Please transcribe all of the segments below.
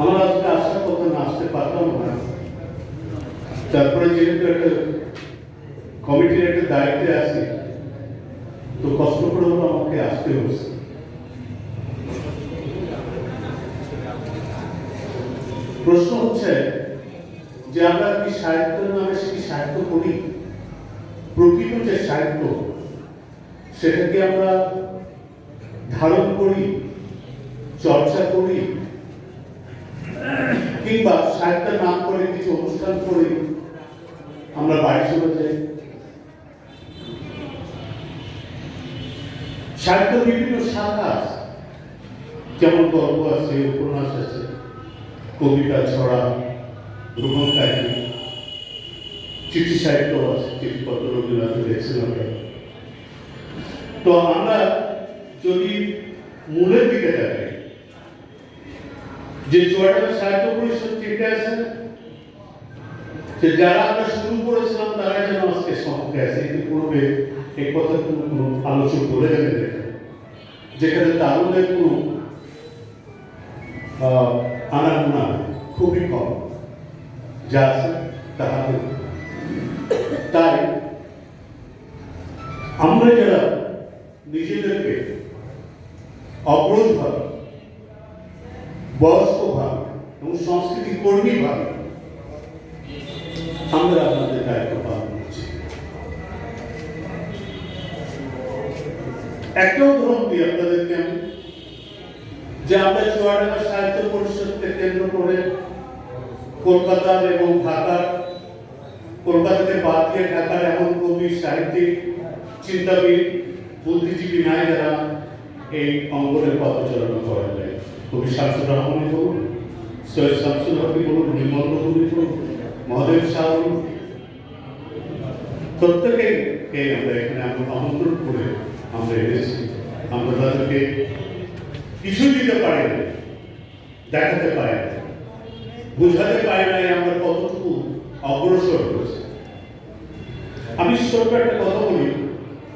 আমরা আজকে আশা না আসতে পারতাম না। তারপরে যেহেতু একটা কমিটির একটা দায়িত্বে আছি, তো কষ্ট করে হলো আমাকে আসতে হচ্ছে প্রশ্ন হচ্ছে যে আমরা কি সাহিত্য নামে সেই সাহিত্য করি? প্রকৃত যে সাহিত্য সেটাকে আমরা ধারণ করি, চর্চা করি কিংবা সাহিত্যের নাম করে কিছু অনুষ্ঠান করি আমরা বাড়ি চলে যাই। সাহিত্য বিভিন্ন শাখা যেমন গল্প আছে, উপন্যাস আছে, কবিতা, ছড়া ভ্রমণ কাহিনী, চিঠি সাহিত্য আছে, চিঠিপত্র রবীন্দ্রনাথ লিখেছিলাম তো আমরা যদি মূলের দিকে তাকাই যে চুয়াডাঙ্গা সাহিত্য পরিষদ ঠিক আছে যে যারা আমরা শুরু করেছিলাম, তারা যেন আজকে সম্পর্কে আছে ইতিপূর্বে এই কথা কোনো কোনো আলোচনা করে গেলে যেখানে তারুণের কোনো আনাগোনা খুবই কম, যা আছে তাহাতে তাই আমরা যারা নিজেদেরকে অগ্রজ বয়স্ক ভাবে এবং সংস্কৃতি কর্মী ভাবে। আমরা আমাদের দায়িত্ব পালন করছি একটা উদাহরণ দিই আপনাদেরকে আমি, যে আমরা চুয়াডাঙ্গা সাহিত্য পরিষদকে কেন্দ্র করে কলকাতার এবং ঢাকার, কলকাতাকে বাদ দিয়ে ঢাকার এমন কবি, সাহিত্যিক, চিন্তাবিদ, বুদ্ধিজীবী নাই যারা এই অঙ্গনের পথচালনা করা যায় কবি শামসুর রহমানি বলুন সৈয়দ শামসুল হকি বলুন নির্মল কবি বলুন মহাদেব শাহ বলুন প্রত্যেকেকে আমরা এখানে আমরা আমন্ত্রণ করে আমরা এনেছি, আমরা তাদেরকে কিছু দিতে পারি দেখাতে পারি বোঝাতে পারি নাই আমরা কতটুকু অগ্রসর হয়েছে। আমি ছোট্ট একটা কথা বলি,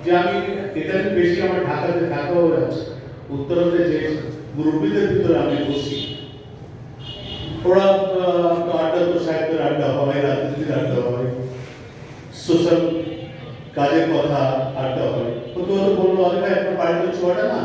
যে আমি এটা বেশি আমার ঢাকাতে থাকা হয়ে আছে উত্তরাতে যে মুরব্বীদের ভিতরে আমি বসি। ওরা আড্ডা তো সাহিত্যের আড্ডা হয়, রাজনীতির আড্ডা হয় সোশ্যাল কাজের কথা আড্ডা হয়। তো বলল, আরে ভাই, আপনার বাড়িতে ছোয়াটা না?